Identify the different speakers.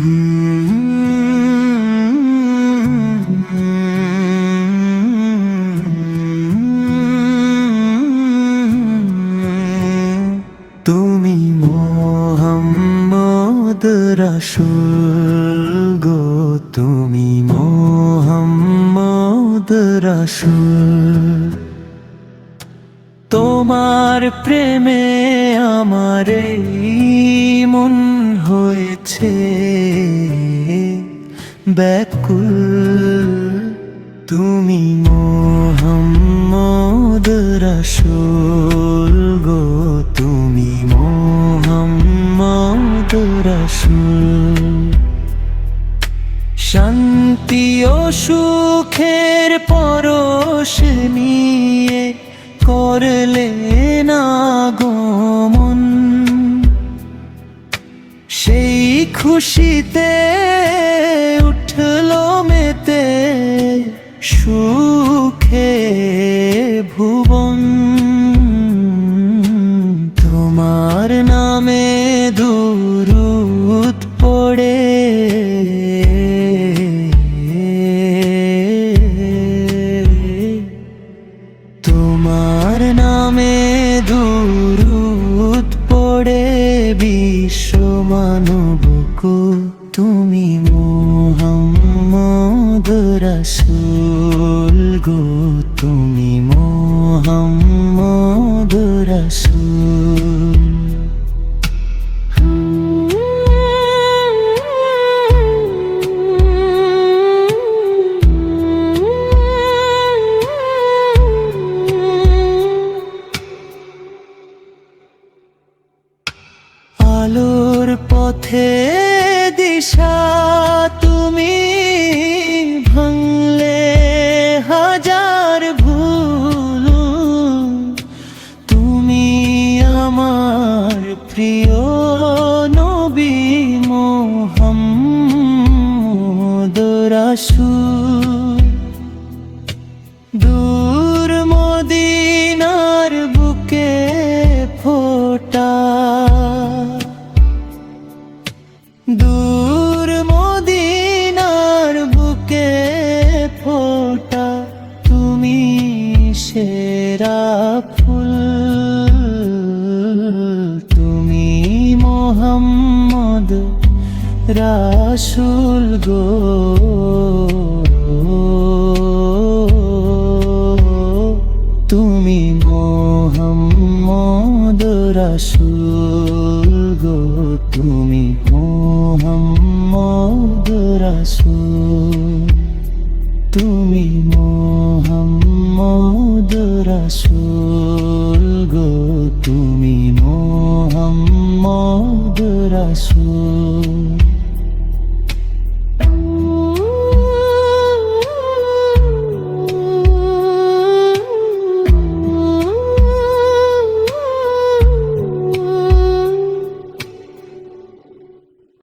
Speaker 1: তুমি মোহাম্মদ রাসূল গো তুমি মোহাম্মদ রাসূল। তোমার প্রেমে আমার মন হয়েছে। ব্যাকুল তুমি মোহাম্মদ রাসূল গো, তুমি মোহাম্মদ রাসূল। শান্তি ও সুখের পরশ নিয়ে করলে না গমন সেই খুশিতে মেতে সুখে ভুবন। তোমার নামে দুরুদ পড়ে। রাসূল গো তুমি মোহাম্মদ রাসূল। আলোর পথে দিশা তুমি প্রিয় নবী মোহাম্মদ রাসূল। দূর মদিনার বুকে ফোটা। দূর মদিনার বুকে ফোটা। তুমি সেরা ফুল। মোহাম্মদ রাসুল গো। তুমি মোহাম্মদ রাসুল গো। তুমি মোহাম্মদ রাসুল। তুমি মোহাম্মদ রাসুল গো। তুমি রাসুল